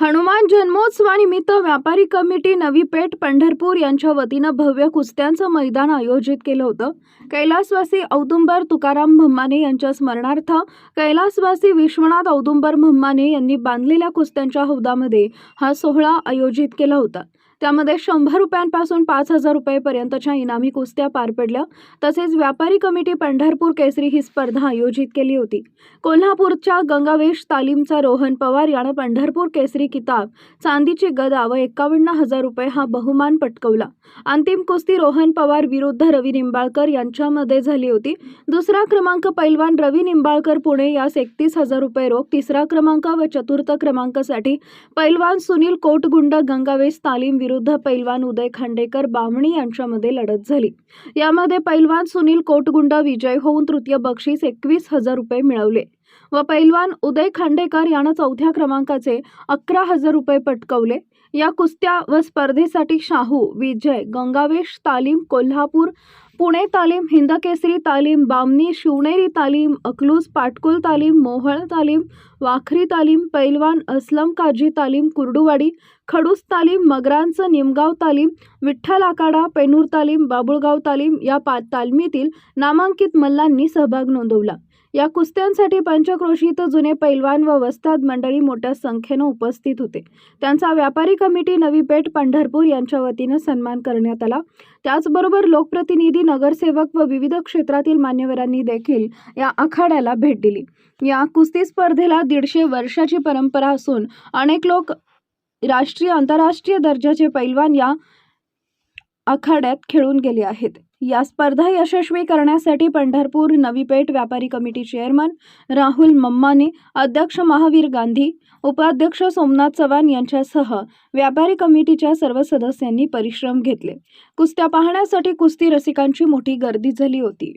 हनुमान जन्मोत्सवानिमित्त व्यापारी कमिटी नवी पेठ पंढरपूर यांच्या वतीनं भव्य कुस्त्यांचं मैदान आयोजित केलं होतं. कैलासवासी औदुंबर तुकाराम भम्माने यांच्या स्मरणार्थ कैलासवासी विश्वनाथ औदुंबर भम्माने यांनी बांधलेल्या कुस्त्यांच्या हौदामध्ये हा सोहळा आयोजित केला होता. त्यामध्ये शंभर रुपयांपासून पाच हजार रुपयेपर्यंतच्या इनामी कुस्त्या पार पडल्या. तसेच व्यापारी कमिटी पंढरपूर केसरी ही स्पर्धा आयोजित केली होती. कोल्हापूरच्या गंगावेश तालीमचा रोहन पवार यानं पंढरपूर केसरी किताब चांदीची गदा व एकावन्न हजार रुपये हा बहुमान पटकवला. अंतिम कुस्ती रोहन पवार विरुद्ध रवी निंबाळकर यांच्यामध्ये झाली होती. दुसरा क्रमांक पैलवान रवी निंबाळकर पुणे यास एकतीस हजार रुपये रोख तिसरा क्रमांक व चतुर्थ क्रमांकासाठी पैलवान सुनील कोटगुंड गंगावेश तालीम विरुद्ध पैलवान उदय खांडेकर बामणी यांच्यामध्ये लढत झाली. यामध्ये पैलवान सुनील कोटगुंड विजय होऊन तृतीय बक्षीस एकवीस हजार रुपये मिळवले व पैलवान उदय खांडेकर यानं चौथ्या क्रमांकाचे अकरा हजार रुपये पटकवले. या कुस्त्या व स्पर्धेसाठी शाहू विजय गंगावेश तालीम कोल्हापूर पुणे तालीम हिंदकेसरी तालीम बामणी शिवनेरी तालीम अकलूज पाटकुल तालीम मोहळ तालीम वाखरी तालीम पैलवान असलम काजी तालीम कुर्डुवाडी खडूस तालीम मगरांचं निमगाव तालीम विठ्ठल आखाडा पेनूर तालीम बाबुळगाव तालीम या पा तालमीतील नामांकित मल्लांनी सहभाग नोंदवला. या कुस्त्यांसाठी पंचक्रोशीत जुने पैलवान व वस्ताद मंडळी मोठ्या संख्येनं उपस्थित होते. त्यांचा व्यापारी कमिटी नवी पेठ पंढरपूर यांच्या वतीनं सन्मान करण्यात आला. त्याचबरोबर लोकप्रतिनिधी नगरसेवक व विविध क्षेत्रातील मान्यवरांनी देखील या आखाड्याला भेट दिली. या कुस्ती स्पर्धेला दीडशे वर्षाची परंपरा असून अनेक लोक राष्ट्रीय आंतरराष्ट्रीय दर्जाचे पैलवान या आखाड्यात खेळून गेले आहेत. या स्पर्धा यशस्वी करण्यासाठी पंढरपूर नवीपेठ व्यापारी कमिटी चेअरमन राहुल मम्माने अध्यक्ष महावीर गांधी उपाध्यक्ष सोमनाथ चव्हाण यांच्यासह व्यापारी कमिटीच्या सर्व सदस्यांनी परिश्रम घेतले. कुस्त्या पाहण्यासाठी कुस्ती रसिकांची मोठी गर्दी झाली होती.